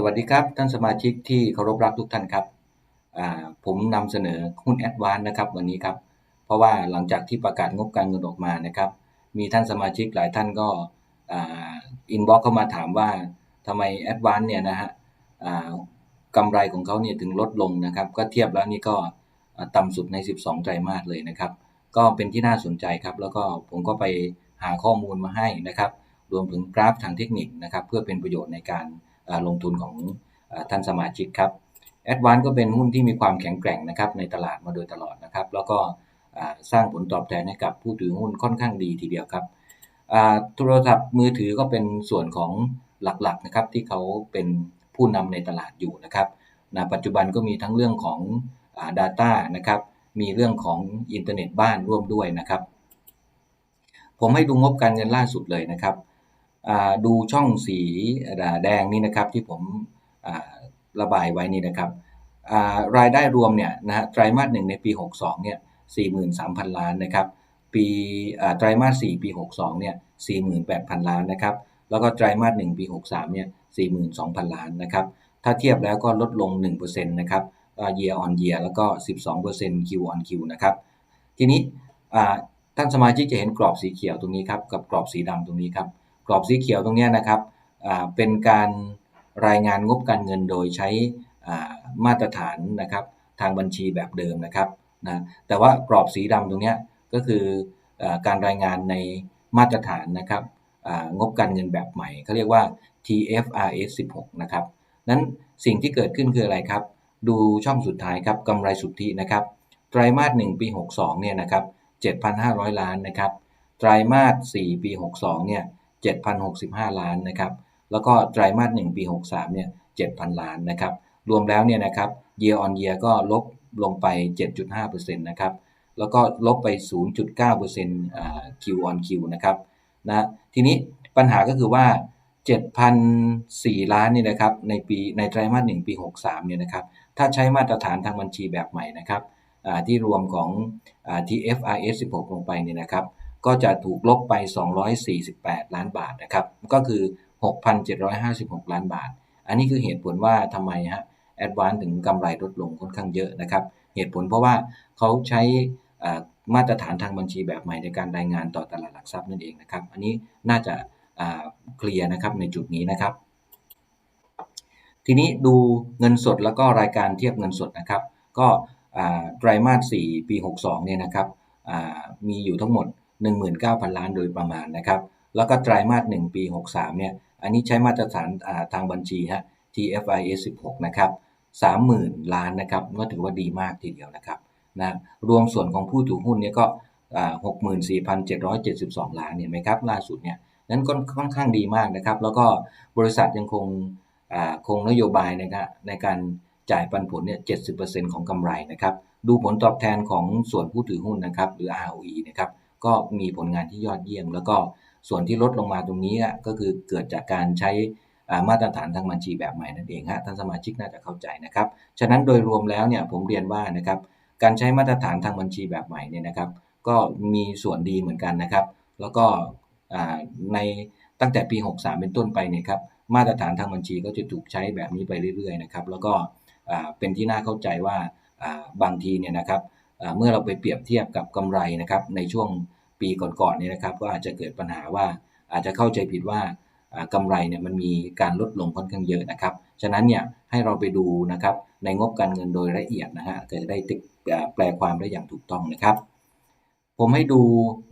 สวัสดีครับ ท่านสมาชิกที่เคารพรักทุกท่านครับผมนำเสนอหุ้นแอดวานนะครับวันนี้ครับ เพราะว่าหลังจากที่ประกาศงบการเงินออกมานะครับ มีท่านสมาชิกหลายท่านก็อินบ็อกเข้ามาถามว่าทำไมแอดวานเนี่ยนะฮะกำไรของเขาเนี่ยถึงลดลงนะครับ ก็เทียบแล้วนี่ก็อ่าต่ำสุดใน 12 ไตรมาสเลยนะครับ ก็เป็นที่น่าสนใจครับ แล้วก็ผมก็ไปหาข้อมูลมาให้นะครับ รวมถึงกราฟทางเทคนิคนะครับ เพื่อเป็นประโยชน์ในการ ลงทุนของท่านสมาชิกครับแอดวานก็เป็นหุ้นที่มีความแข็งแกร่งนะครับในตลาดมาโดยตลอดนะครับ แล้วก็สร้างผลตอบแทนให้กับผู้ถือหุ้นค่อนข้างดีทีเดียวครับโทรศัพท์มือถือก็เป็นส่วนของหลักๆนะครับที่เขาเป็นผู้นำในตลาดอยู่นะครับนะปัจจุบันก็มีทั้งเรื่องของ data นะครับ มีเรื่องของอินเทอร์เน็ตบ้านร่วมด้วยนะครับ ผมให้ดูงบการเงินล่าสุดเลยนะครับ ดูช่องสีแดงนี่นะครับที่ผมระบายไว้นี่นะครับรายได้รวมเนี่ยนะฮะไตรมาสหนึ่งในปี 62เนี่ย43,000 ล้านนะครับปีไตรมาส4ปี 62เนี่ย48,000 ล้านนะครับแล้วก็ไตรมาส1ปี 63เนี่ย42,000 ล้านนะครับถ้าเทียบแล้วก็ลดลง 1%นะครับ year on year แล้วก็ 12% Q on Q นะครับทีนี้ท่านสมาชิกจะเห็นกรอบสีเขียวตรงนี้ครับกับกรอบสีดำตรงนี้ครับ กรอบสีเขียวตรงนี้นะครับเป็นการรายงานงบการเงินโดยใช้มาตรฐานนะครับทางบัญชีแบบเดิมนะครับนะแต่ว่ากรอบสีดำตรงนี้ก็คืออการรายงานในมาตรฐานนะครับงบการเงินแบบใหม่เขาเรียกว่า TFRS 16 นะครับนั้นสิ่งที่เกิดขึ้นคืออะไรครับ ดูช่องสุดท้ายครับกำไรสุทธินะครับ ไตรมาส 1 ปี 62 เนี่ยนะครับ 7,500 ล้านนะครับ ไตรมาส 4 ปี 62 เนี่ย 7,065 ล้านนะครับ แล้วก็ไตรมาส1ปี 63 เนี่ย 7,000 ล้านนะครับ รวมแล้วเนี่ยนะครับ year on year ก็ลบลงไป 7.5%นะครับ แล้วก็ลบไป 0.9% Q on Q นะครับ นะ ทีนี้ปัญหาก็คือว่า 7,004 ล้านนี่นะครับ ในปีในไตรมาส1ปี 63 เนี่ยนะครับ ถ้าใช้มาตรฐานทางบัญชีแบบใหม่นะครับที่รวมของ TFRS 16 ลงไปเนี่ยนะครับ ก็จะถูกลบไป 248 ล้านบาทนะครับ ก็คือ 6,756 ล้านบาท อันนี้คือเหตุผลว่าทำไมฮะแอดวานถึงกำไรลดลงค่อนข้างเยอะนะครับ เหตุผลเพราะว่าเขาใช้มาตรฐานทางบัญชีแบบใหม่ในการรายงานต่อตลาดหลักทรัพย์นั่นเองนะครับ อันนี้น่าจะเคลียร์นะครับในจุดนี้นะครับ ทีนี้ดูเงินสดแล้วก็รายการเทียบเงินสดนะครับ ก็ไตรมาส 4 ปี 62 เนี่ยนะครับมีอยู่ทั้งหมด 19,000 ล้านโดยประมาณนะครับ แล้วก็ไตรมาส 1 ปี 63 เนี่ย อันนี้ใช้มาตรฐานทางบัญชีฮะ TFIS 16 นะครับ 30,000 ล้านนะครับ ก็ถือว่าดีมากทีเดียวนะครับนะรวมส่วนของผู้ถือหุ้นเนี่ยก็ 64,772 ล้านเนี่ยไหมครับ ล่าสุดเนี่ย นั้นก็ค่อนข้างดีมากนะครับ แล้วก็บริษัทยังคงคงนโยบายนะครับในการจ่ายปันผลเนี่ย70%ของกำไรนะครับ ดูผลตอบแทนของส่วนผู้ถือหุ้นนะครับ หรือ ROE นะครับ ก็มีผลงานที่ยอดเยี่ยม แล้วก็ส่วนที่ลดลงมาตรงนี้ก็คือเกิดจากการใช้มาตรฐานทางบัญชีแบบใหม่นั่นเองฮะท่านสมาชิกน่าจะเข้าใจนะครับ ฉะนั้นโดยรวมแล้วเนี่ยผมเรียนว่านะครับการใช้มาตรฐานทางบัญชีแบบใหม่เนี่ยนะครับ ก็มีส่วนดีเหมือนกันนะครับ แล้วก็ในตั้งแต่ปี 63 เป็นต้นไปเนี่ยครับมาตรฐานทางบัญชีก็จะถูกใช้แบบนี้ไปเรื่อยๆนะครับ แล้วก็เป็นที่น่าเข้าใจว่าบางทีเนี่ยนะครับ เมื่อเราไปเปรียบเทียบกับกำไรนะครับในช่วงปีก่อนๆนี่ยนะครับก็อาจจะเกิดปัญหาว่าอาจจะเข้าใจผิดว่ากำไรเนี่ยมันมีการลดลงค่อนข้างเยอะนะครับ ฉะนั้นเนี่ยให้เราไปดูนะครับในงบการเงินโดยละเอียดนะฮะจะได้ติดแปลความได้อย่างถูกต้องนะครับ ผมให้ดู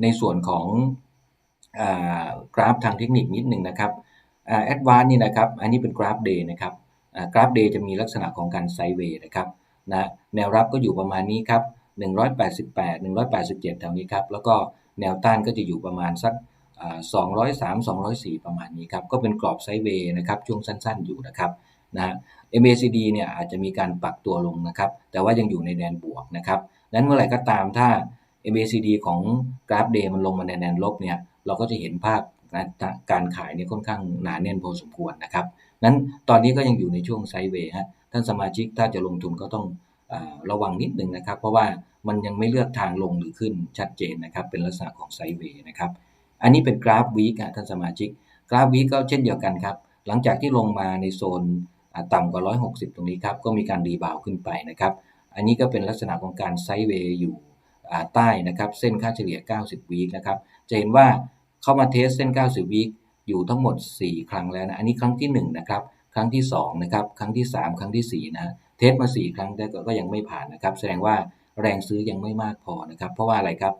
ในส่วนของกราฟทางเทคนิคนิดหนึ่งนะครับแอดวานนี่นะครับ อันนี้เป็นกราฟเดย์นะครับกราฟเดย์จะมีลักษณะของการไซด์เวย์นะครับนะแนวรับก็อยู่ประมาณนี้ครับ 188 187แถวนี้ครับ แล้วก็แนวต้านก็จะอยู่ประมาณสัก203 204 ประมาณนี้ครับ ก็เป็นกรอบไซด์เวย์นะครับ ช่วงสั้นๆอยู่นะครับนะ MACD เนี่ยอาจจะมีการปรับตัวลงนะครับ แต่ว่ายังอยู่ในแดนบวกนะครับนั้นเมื่อไหร่ก็ตามถ้า MACD ของกราฟเดย์มันลงมาในแดนลบเนี่ยเราก็จะเห็นภาพการขายเนี่ยค่อนข้างหนาแน่นพอสมควรนะครับนั้นตอนนี้ก็ยังอยู่ในช่วงไซด์เวย์ฮะท่านสมาชิกถ้าจะลงทุนก็ต้อง ระวังนิดหนึ่งนะครับ เพราะว่ามันยังไม่เลือกทางลงหรือขึ้นชัดเจนนะครับ เป็นลักษณะของไซด์เวย์นะครับ อันนี้เป็นกราฟวีคท่านสมาชิก กราฟวีคก็เช่นเดียวกันครับ หลังจากที่ลงมาในโซนต่ำกว่า 160 ตรงนี้ครับ ก็มีการรีบาวขึ้นไปนะครับ อันนี้ก็เป็นลักษณะของการไซด์เวย์อยู่ใต้นะครับ เส้นค่าเฉลี่ย 90 วีคนะครับ จะเห็นว่าเข้ามาเทสเส้น 90 วีคอยู่ทั้งหมด 4 ครั้งแล้วนะ อันนี้ครั้งที่ 1 นะครับ ครั้งที่ 2 นะครับ ครั้งที่ 3 ครั้งทีสี่4 นะ เทสมา4ครั้งแต่ก็ยังไม่ผ่านนะครับ แสดงว่าแรงซื้อยังไม่มากพอนะครับ เพราะว่าอะไรครับ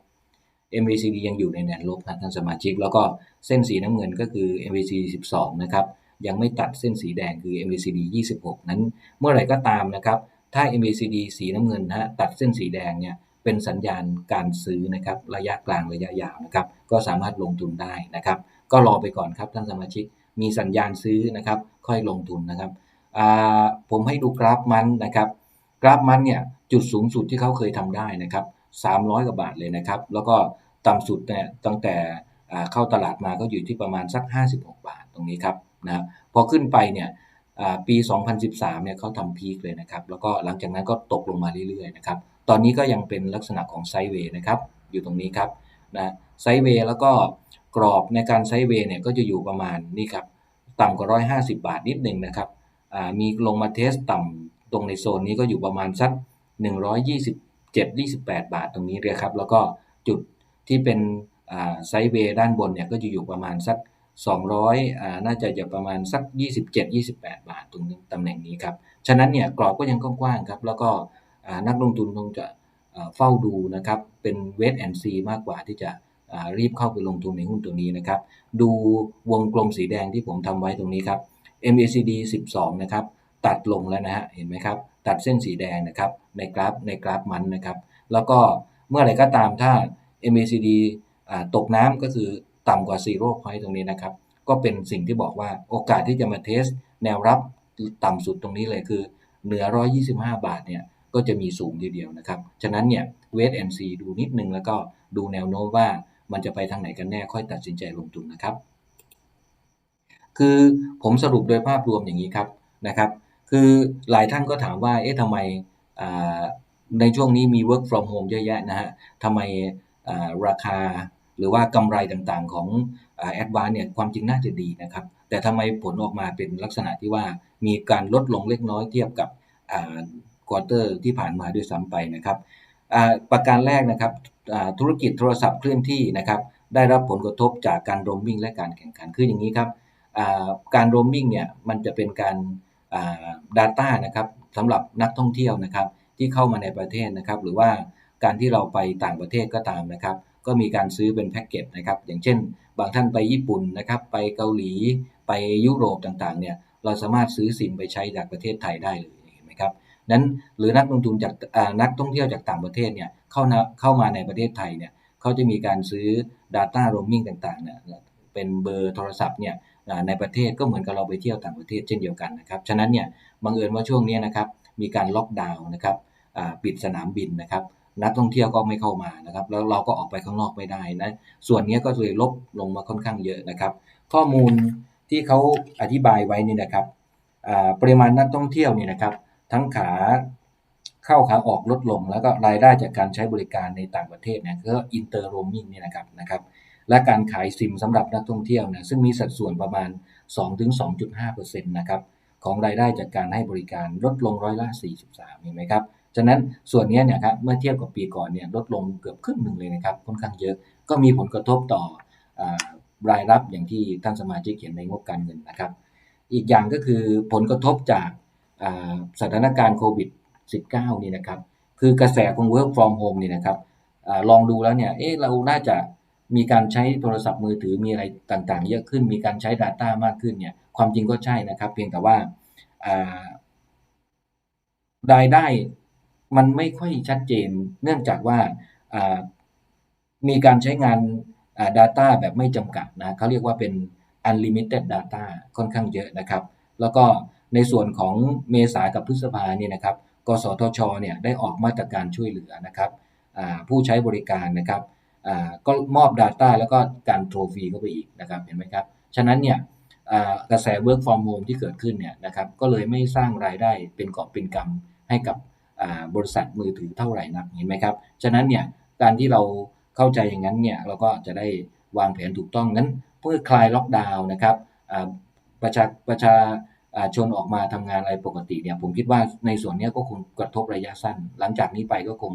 MACD ยังอยู่ในแนวลบนะท่านสมาชิก แล้วก็เส้นสีน้ำเงินก็คือ MACD 12 นะครับ ยังไม่ตัดเส้นสีแดงคือ MACD 26 นั้น เมื่อไหร่ก็ตามนะครับ ถ้า MACD สีน้ำเงินนะตัดเส้นสีแดงเนี่ยเป็นสัญญาณการซื้อนะครับระยะกลางระยะยาวนะครับก็สามารถลงทุนได้นะครับ ก็รอไปก่อนครับท่านสมาชิก มีสัญญาณซื้อนะครับ ค่อยลงทุนนะครับ ผมให้ดูกราฟมันนะครับ กราฟมันเนี่ยจุดสูงสุดที่เขาเคยทำได้นะครับ 300กว่าบาทเลยนะครับ แล้วก็ต่ำสุดเนี่ยตั้งแต่เข้าตลาดมาก็อยู่ที่ประมาณสัก 56 บาทตรงนี้ครับนะพอขึ้นไปเนี่ยปี 2013 เนี่ยเขาทำพีคเลยนะครับ แล้วก็หลังจากนั้นก็ตกลงมาเรื่อยๆนะครับ ตอนนี้ก็ยังเป็นลักษณะของไซเวย์นะครับ อยู่ตรงนี้ครับนะไซเวย์แล้วก็กรอบในการไซเวย์เนี่ยก็จะอยู่ประมาณนี่ครับ ต่ำกว่า 150 บาทนิดหนึ่งนะครับ มีลงมาเทสต่ำตรงในโซนนี้ก็อยู่ประมาณสัก 127 28 บาทตรงนี้เลยครับ แล้วก็จุดที่เป็นไซด์เวย์ด้านบนเนี่ยก็จะอยู่ประมาณสัก 200อ่าน่าจะอยู่ประมาณสัก 27-28 บาทตรงตำแหน่งนี้ครับ ฉะนั้นเนี่ยกรอบก็ยังกว้างๆครับ แล้วก็นักลงทุนคงจะเฝ้าดูนะครับ เป็นเวทแอนซีมากกว่าที่จะรีบเข้าไปลงทุนในหุ้นตัวนี้นะครับ ดูวงกลมสีแดงที่ผมทำไว้ตรงนี้ครับ MACD 12 นะครับ ตัดลงแล้วนะฮะ เห็นไหมครับ ตัดเส้นสีแดงนะครับ ในกราฟ ในกราฟมันนะครับ แล้วก็เมื่อไรก็ตามถ้า MACD ตกน้ำก็คือต่ำกว่าซีโร่พอยต์ตรงนี้นะครับ ก็เป็นสิ่งที่บอกว่าโอกาสที่จะมาเทสแนวรับต่ำสุดตรงนี้เลยคือเหนือ 125 บาทเนี่ย ก็จะมีสูงทีเดียวนะครับ ฉะนั้นเนี่ยเวทแอนซีดูนิดนึงแล้วก็ดูแนวโน้มว่ามันจะไปทางไหนกันแน่ค่อยตัดสินใจลงทุนนะครับ คือผมสรุปโดยภาพรวมอย่างนี้ครับนะครับ คือหลายท่านก็ถามว่าเอ๊ะทำไมในช่วงนี้มี work from home เยอะแยะนะฮะทำไมราคาหรือว่ากำไรต่างๆของแอดวานเนี่ยความจริงน่าจะดีนะครับ แต่ทำไมผลออกมาเป็นลักษณะที่ว่ามีการลดลงเล็กน้อยเทียบกับควอเตอร์ที่ผ่านมาด้วยซ้ำไปนะครับประการแรกนะครับธุรกิจโทรศัพท์เคลื่อนที่นะครับได้รับผลกระทบจากการโรมมิ่งและการแข่งขันคืออย่างนี้ครับ การโรมมิ่งเนี่ยมันจะเป็นการ Data นะครับสำหรับนักท่องเที่ยวนะครับที่เข้ามาในประเทศนะครับหรือว่าการที่เราไปต่างประเทศก็ตามนะครับก็มีการซื้อเป็นแพ็กเกจนะครับอย่างเช่น บางท่านไปญี่ปุ่นนะครับไปเกาหลีไปยุโรปต่างๆเนี่ยเราสามารถซื้อซิมไปใช้จากประเทศไทยได้เลยเห็นไหมครับนั้นหรือนักลงทุนจากนักท่องเที่ยวจากต่างประเทศเนี่ยเข้าเข้ามาในประเทศไทยเนี่ยเขาจะมีการซื้อ Data Roaming ต่างๆเนี่ยเป็นเบอร์โทรศัพท์เนี่ย ในประเทศก็เหมือนกับเราไปเที่ยวต่างประเทศเช่นเดียวกันนะครับ ฉะนั้นเนี่ยบังเอิญว่าช่วงนี้นะครับมีการล็อกดาวน์นะครับปิดสนามบินนะครับนักท่องเที่ยวก็ไม่เข้ามานะครับ แล้วเราก็ออกไปข้างนอกไม่ได้นะส่วนนี้ก็เลยลบลงมาค่อนข้างเยอะนะครับ ข้อมูลที่เขาอธิบายไว้นี่นะครับปริมาณนักท่องเที่ยวนี่นะครับ ทั้งขาเข้าขาออกลดลง แล้วก็รายได้จากการใช้บริการในต่างประเทศเนี่ยก็อินเตอร์โรมิงนี่นะครับนะครับ และการขายซิมสำหรับนักท่องเที่ยวนี่ยซึ่งมีสัดส่วนประมาณ 2-2.5%นะครับของรายได้จากการให้บริการลดลงร้อยละ 43 เห็นไหมครับ ฉะนั้นส่วนนี้เนี่ยครับเมื่อเทียบกับปีก่อนเนี่ยลดลงเกือบครึ่งหนึ่งเลยนะครับค่อนข้างเยอะ ก็มีผลกระทบต่ออรายรับอย่างที่ท่านสมาชิกเห็นในงบการเงินนะครับ อีกอย่างก็คือผลกระทบจากสถานการณ์โควิด -19 นี่นะครับ คือกระแสของ work from home นี่นะครับอลองดูแล้วเนี่ย เอ๊ะเราน่าจะ มีการใช้โทรศัพท์มือถือมีอะไรต่างๆ เยอะขึ้น มีการใช้ Data มากขึ้นเนี่ย ความจริงก็ใช่นะครับ เพียงแต่ว่ารายได้มันไม่ค่อยชัดเจน เนื่องจากว่ามีการใช้งาน Data แบบไม่จำกัดนะเขาเรียกว่าเป็น unlimited data ค่อนข้างเยอะนะครับ แล้วก็ในส่วนของเมษากับพฤษภาเนี่ยนะครับ กสทช เนี่ยได้ออกมาตรการช่วยเหลือนะครับผู้ใช้บริการนะครับ ก็มอบ Data แล้วก็การโทรฟรีเข้าไปอีกนะครับเห็นไหมครับ ฉะนั้นเนี่ยกระแส work from home ที่เกิดขึ้นเนี่ยนะครับก็เลยไม่สร้างรายได้เป็นกอบเป็นกำให้กับบริษัทมือถือเท่าไหร่นักเห็นไหมครับ ฉะนั้นเนี่ยการที่เราเข้าใจอย่างนั้นเนี่ยเราก็จะได้วางแผนถูกต้องนั้นเพื่อคลายล็อกดาวน์นะครับประชาประชาชนออกมาทำงานอะไรปกติเนี่ยผมคิดว่าในส่วนนี้ก็คงกระทบระยะสั้น หลังจากนี้ไปก็คง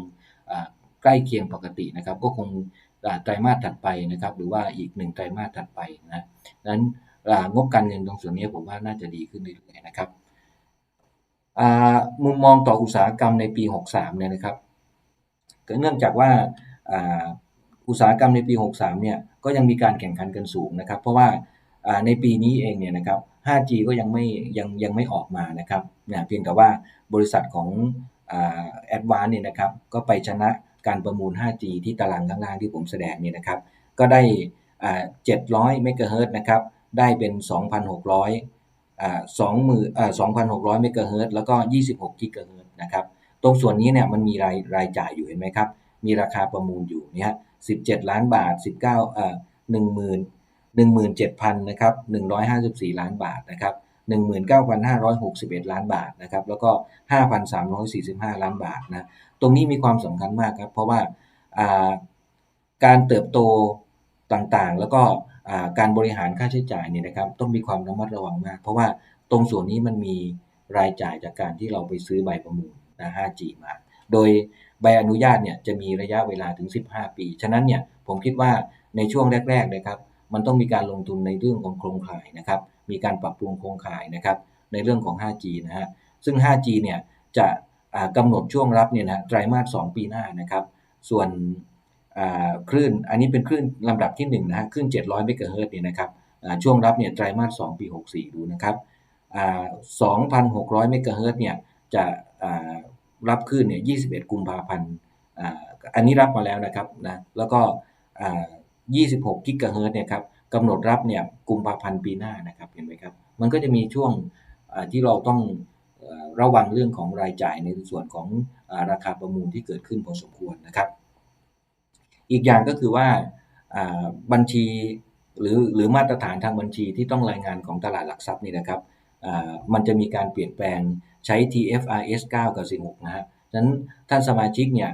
ใกล้เคียงปกตินะครับ ก็คงอ่าไตรมาสถัดไปนะครับ หรือว่าอีกหนึ่งไตรมาสถัดไปนะนั้นงบการเงินตรงส่วนนี้ผมว่าน่าจะดีขึ้นเรื่อยๆนะครับมุมมองต่ออุตสาหกรรมในปี 63 เนี่ยนะครับเนื่องจากว่าอุตสาหกรรมในปี 63 เนี่ยก็ยังมีการแข่งขันกันสูงนะครับ เพราะว่าอ่าในปีนี้เองเนี่ยนะครับ 5G ก็ยังไม่ยังยังไม่ออกมานะครับเนี่ยเพียงแต่ว่าบริษัทของแอดวานเนี่ยนะครับก็ไปชนะ การประมูล 5G ที่ตารางข้างล่างที่ผมแสดงเนี่ยนะครับ ก็ได้700เมกะเฮิรตนะครับ ได้เป็น 2,600 2,000 600เมกะเฮิรตแล้วก็ 26กิกะเฮิรตนะครับ ตรงส่วนนี้เนี่ยมันมีรายรายจ่ายอยู่เห็นไหมครับ มีราคาประมูลอยู่เนี่ย17 ล้านบาท 19เอ่อ10,000 17,000นะครับ154 ล้านบาทนะครับ19,561 ล้านบาทนะครับ แล้วก็ 5,345 ล้านบาทนะ ตรงนี้มีความสำคัญมากครับ เพราะว่าการเติบโตต่างๆ แล้วก็การบริหารค่าใช้จ่ายเนี่ยนะครับ ต้องมีความระมัดระวังมาก เพราะว่าตรงส่วนนี้มันมีรายจ่ายจากการที่เราไปซื้อใบประมูลนะ 5G มา โดยใบอนุญาตเนี่ยจะมีระยะเวลาถึง 15 ปี ฉะนั้นเนี่ยผมคิดว่าในช่วงแรกๆนะครับ มันต้องมีการลงทุนในเรื่องของโครงข่ายนะครับ มีการปรับปรุงโครงข่ายนะครับ ในเรื่องของ 5G นะฮะ ซึ่ง 5G เนี่ยจะ กำหนดช่วงรับเนี่ยนะไตรมาส2ปีหน้านะครับ ส่วนคลื่นอันนี้เป็นคลื่นลำดับที่1นะฮะคลื่น 700เมกะเฮิรตซ์เนี่ยนะครับช่วงรับเนี่ยไตรมาส2ปี 64 ดูนะครับ2,600เมกะเฮิรตซ์เนี่ยจะรับคลื่นเนี่ย21 กุมภาพันธ์อันนี้รับมาแล้วนะครับนะแล้วก็ 26 กิกะเฮิรตซ์เนี่ยครับกำหนดรับเนี่ยกุมภาพันธ์ปีหน้านะครับเห็นไหมครับ มันก็จะมีช่วงที่เราต้อง ระวังเรื่องของรายจ่ายในส่วนของราคาประมูลที่เกิดขึ้นพอสมควรนะครับ อีกอย่างก็คือว่าบัญชีหรือหรือมาตรฐานทางบัญชีที่ต้องรายงานของตลาดหลักทรัพย์นี่นะครับมันจะมีการเปลี่ยนแปลงใช้ TFRS 9 กับ 16 นะฮะฉะนั้นท่านสมาชิกเนี่ย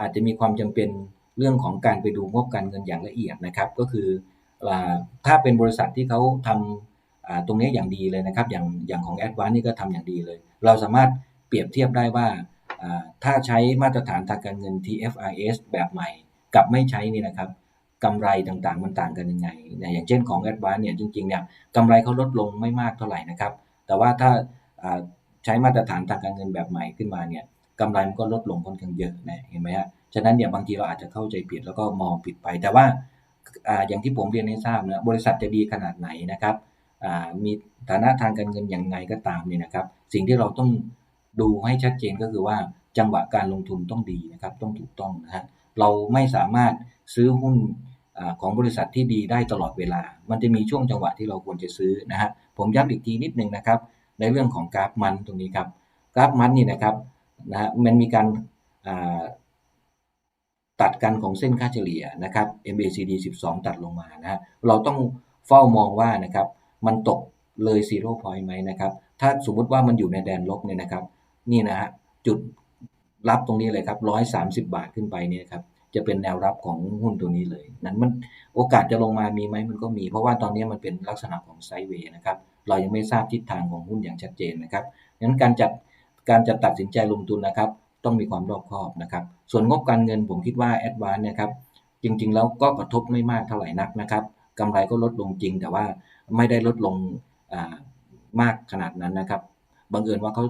อาจจะมีความจำเป็นเรื่องของการไปดูงบการเงินอย่างละเอียดนะครับ ก็คือถ้าเป็นบริษัทที่เขาทำ ตรงนี้อย่างดีเลยนะครับ อย่างอย่างของ a d v a n c e นี่ก็ทำอย่างดีเลย เราสามารถเปรียบเทียบได้ว่าถ้าใช้มาตรฐานทางการเงิน TFRS แบบใหม่ กับไม่ใช้นี่นะครับกำไรต่างๆ มันต่างกันยังไงอย่างเช่นของ a d v a n c e เนี่ยจริงๆเนี่ยกำไรเขาลดลงไม่มากเท่าไหร่นะครับ แต่ว่าถ้าใช้มาตรฐานทางการเงินแบบใหม่ขึ้นมาเนี่ยกำไรมันก็ลดลงค่อนข้างเยอะนะเห็นไหมฮะฉะนั้นเนี่ยบางทีเราอาจจะเข้าใจผิดแล้วก็มองผิดไป แต่ว่าอย่างที่ผมเรียนให้ทราบนะบริษัทจะดีขนาดไหนนะครับ มีฐานะทางการเงินอย่างไรก็ตามเนี่ยนะครับ สิ่งที่เราต้องดูให้ชัดเจนก็คือว่าจังหวะการลงทุนต้องดีนะครับ ต้องถูกต้องนะฮะเราไม่สามารถซื้อหุ้นของบริษัทที่ดีได้ตลอดเวลา มันจะมีช่วงจังหวะที่เราควรจะซื้อนะฮะผมย้ำอีกทีนิดนึงนะครับ ในเรื่องของกราฟมันตรงนี้ครับ กราฟมันนี่นะครับนะฮะมันมีการตัดกันของเส้นค่าเฉลี่ยนะครับ MACD 12 ตัดลงมานะฮะเราต้องเฝ้ามองว่านะครับ มันตกเลยซีโร่พอยต์ไหมนะครับ ถ้าสมมุติว่ามันอยู่ในแดนลบเนี่ยนะครับ นี่นะฮะจุดรับตรงนี้เลยครับ130บาทขึ้นไปเนี่ยครับ จะเป็นแนวรับของหุ้นตัวนี้เลย นั้นมันโอกาสจะลงมามีไหมมันก็มี เพราะว่าตอนนี้มันเป็นลักษณะของไซด์เวย์นะครับ เรายังไม่ทราบทิศทางของหุ้นอย่างชัดเจนนะครับงั้นการจัดการจะตัดสินใจลงทุนนะครับ ต้องมีความรอบคอบนะครับ ส่วนงบการเงินผมคิดว่าแอดวานเนี่ยครับ จริงๆ แล้วก็กระทบไม่มากเท่าไหร่นักนะครับกำไรก็ลดลงจริง แต่ว่าไม่ได้ลดลงมากขนาดนั้นนะครับบังเอิญว่าเขา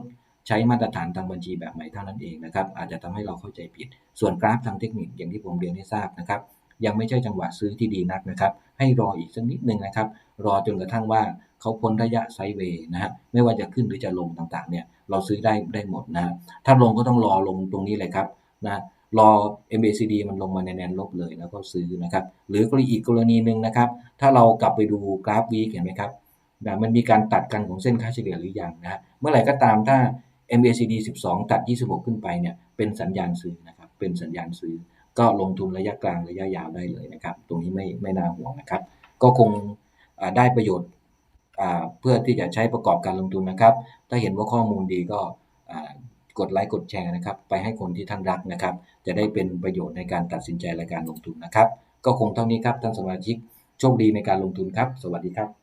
ใช้มาตรฐานทางบัญชีแบบใหม่เท่านั้นเองนะครับ อาจจะทำให้เราเข้าใจผิด ส่วนกราฟทางเทคนิคอย่างที่ผมเรียนให้ทราบนะครับ ยังไม่ใช่จังหวะซื้อที่ดีนักนะครับ ให้รออีกสักนิดนึงนะครับ รอจนกระทั่งว่าเขาพ้นระยะไซเวย์นะฮะไม่ว่าจะขึ้นหรือจะลงต่างๆเนี่ยเราซื้อได้ได้หมดนะถ้าลงก็ต้องรอลงตรงนี้เลยครับนะ รอ MACD มันลงมาในแนนลบเลยแล้วก็ซื้อนะครับ หรือกรณีอีกกรณีหนึ่งนะครับ ถ้าเรากลับไปดูกราฟวีเห็นไหมครับนะมันมีการตัดกันของเส้นค่าเฉลี่ยหรือยังนะเมื่อไหร่ก็ตามถ้า MACD 12 ตัด 26 ขึ้นไปเนี่ยเป็นสัญญาณซื้อนะครับเป็นสัญญาณซื้อ ก็ลงทุนระยะกลางระยะยาวได้เลยนะครับ ตรงนี้ไม่ไม่น่าห่วงนะครับ ก็คงได้ประโยชน์เพื่อที่จะใช้ประกอบการลงทุนนะครับ ถ้าเห็นว่าข้อมูลดีก็ กดไลค์กดแชร์นะครับ ไปให้คนที่ท่านรักนะครับ จะได้เป็นประโยชน์ในการตัดสินใจและการลงทุนนะครับ ก็คงเท่านี้ครับท่านสมาชิกโชคดีในการลงทุนครับ สวัสดีครับ